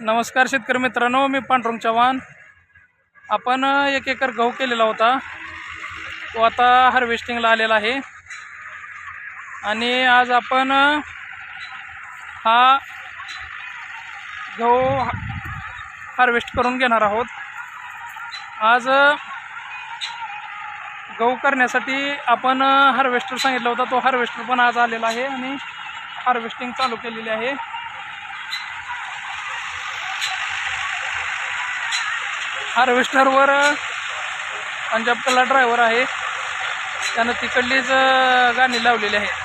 नमस्कार शेतकरी मित्रांनो मी पांडुरंग चव्हाण. आपण एक एकर गहू केलेला होता. तो आता हार्वेस्टिंगला आलेला आहे. आणि आज आपण हा गहू हार्वेस्ट करून घेणार आहोत. आज गहू करण्यासाठी आपण हार्वेस्टर सांगितलं होता. तो हार्वेस्टर पण आज आलेला आहे आणि हार्वेस्टिंग चालू केलेली आहे. हार्वेस्टरवर पंजाबकला ड्रायव्हर आहे. त्यानं तिकडलीच गाणी लावलेली आहे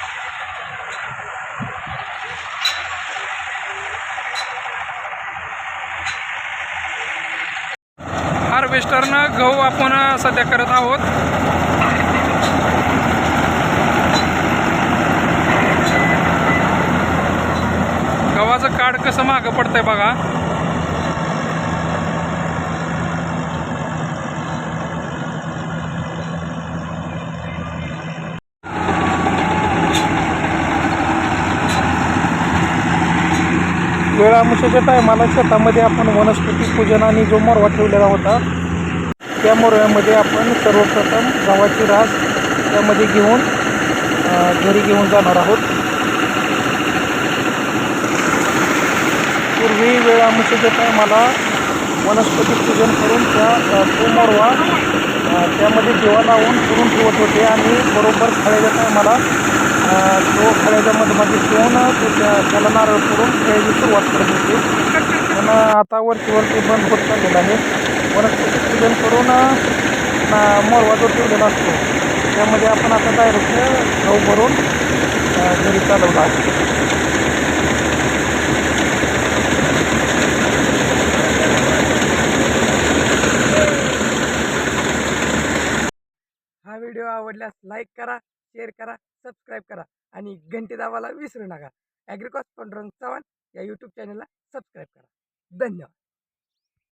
हार्वेस्टरनं गहू आपण सध्या करत आहोत. गव्हाचं काड कसं मागं पडतंय बघा. वेळामुशाच्या टायमाला शेतामध्ये आपण वनस्पती पूजन आणि जो मोरवा ठेवलेला होता त्या मोरव्यामध्ये आपण सर्वप्रथम गव्हाची रास त्यामध्ये घेऊन घरी घेऊन जाणार आहोत. पूर्वी वेळामुशाच्या टायमाला वनस्पती पूजन करून त्या तो मोरवा त्यामध्ये दिवा लावून पुरून ठेवत होते आणि बरोबर खळ्याच्या टायमाला तो खळ्याच्या मधमाशी ठेवून तो त्या त्याला नारळ पुरून खेळायची सुरुवात करत होते. पण आता वरती वरती बंद होत चाललेलं आहे. वनस्पती पूजन करून मोरवा जो ठेवलेला असतो. त्यामध्ये आपण आता डायरेक्ट गहू भरून घरी चालवला आहे. हा व्हिडिओ आवडल्यास लाईक करा शेअर करा सबस्क्राईब करा आणि घंटी दाबायला विसरू नका. ॲग्रिकॉस पंडुरंग चव्हाण या यूट्यूब चॅनलला सबस्क्राईब करा. धन्यवाद.